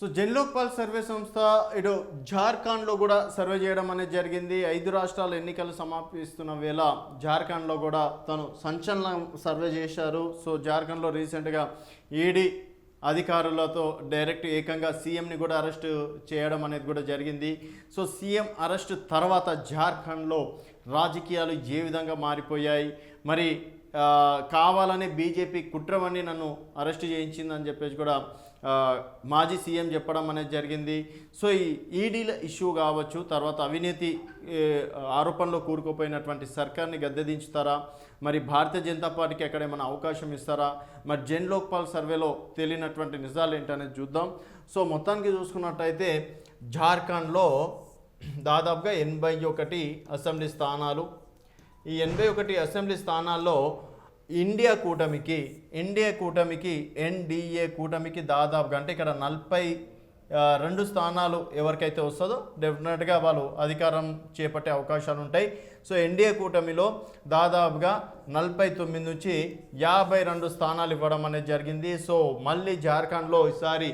So Jan Lokpal survey సంస్థ ఇటు జార్ఖండ్లో కూడా సర్వే చేయడం అనేది జరిగింది. ఐదు రాష్ట్రాల ఎన్నికలు సమాపిస్తున్న వేళ జార్ఖండ్లో కూడా తను సంచలన సర్వే చేశారు. సో జార్ఖండ్లో రీసెంట్గా ఈడీ అధికారులతో డైరెక్ట్ ఏకంగా సీఎంని కూడా అరెస్ట్ చేయడం అనేది కూడా జరిగింది. సో సీఎం అరెస్ట్ తర్వాత జార్ఖండ్లో రాజకీయాలు ఏ విధంగా మారిపోయాయి? మరి కావాలనే బీజేపీ కుట్రమని నన్ను అరెస్ట్ చేయించిందని చెప్పేసి కూడా మాజీ సీఎం చెప్పడం అనేది జరిగింది. సో ఈ ఈడీల ఇష్యూ కావచ్చు తర్వాత అవినీతి ఆరోపణలో కూరుకుపోయినటువంటి సర్కార్ని గద్దెదించుతారా? మరి భారతీయ జనతా పార్టీకి అక్కడ ఏమైనా అవకాశం ఇస్తారా? మరి జన్ లోక్పాల్ సర్వేలో తేలినటువంటి నిజాలు ఏంటనేది చూద్దాం. సో మొత్తానికి చూసుకున్నట్టయితే జార్ఖండ్లో దాదాపుగా ఎనభై ఒకటి అసెంబ్లీ స్థానాలు ఈ ఎనభై ఒకటి అసెంబ్లీ స్థానాల్లో ఇండియా కూటమికి ఇండియా కూటమికి ఎన్డీఏ కూటమికి దాదాపుగా అంటే ఇక్కడ నలభై రెండు స్థానాలు ఎవరికైతే వస్తుందో డెఫినెట్గా వాళ్ళు అధికారం చేపట్టే అవకాశాలు ఉంటాయి. సో ఎన్డీఏ కూటమిలో దాదాపుగా నలభై తొమ్మిది నుంచి యాభై రెండు స్థానాలు ఇవ్వడం అనేది జరిగింది. సో మళ్ళీ జార్ఖండ్లో ఈసారి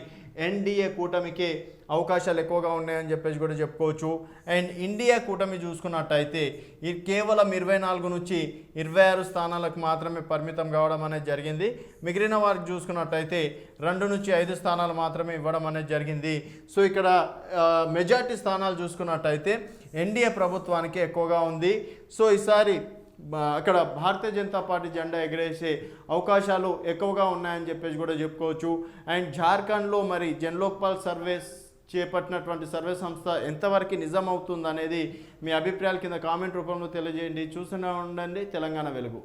ఎన్డీఏ కూటమికి అవకాశాలు ఎక్కువగా ఉన్నాయని చెప్పేసి కూడా చెప్పుకోవచ్చు. అండ్ ఇండియా కూటమి చూసుకున్నట్టయితే ఇది కేవలం ఇరవై నాలుగు నుంచి ఇరవై ఆరు స్థానాలకు మాత్రమే పరిమితం కావడం అనేది జరిగింది. మిగిలిన వారికి చూసుకున్నట్టయితే రెండు నుంచి ఐదు స్థానాలు మాత్రమే ఇవ్వడం అనేది జరిగింది. సో ఇక్కడ మెజార్టీ స్థానాలు చూసుకున్నట్టయితే ఎన్డీఏ ప్రభుత్వానికి ఎక్కువగా ఉంది. సో ఈసారి అక్కడ భారతీయ జనతా పార్టీ జెండా ఎగరేసే అవకాశాలు ఎక్కువగా ఉన్నాయని చెప్పేసి కూడా చెప్పుకోవచ్చు. అండ్ జార్ఖండ్లో మరి జన్లోక్పాల్ సర్వేస్ చేపట్టినటువంటి సర్వే సంస్థ ఎంతవరకు నిజం అవుతుంది అనేది మీ అభిప్రాయాల కింద కామెంట్ రూపంలో తెలియజేయండి. చూస్తూనే ఉండండి. తెలంగాణ వెలుగు.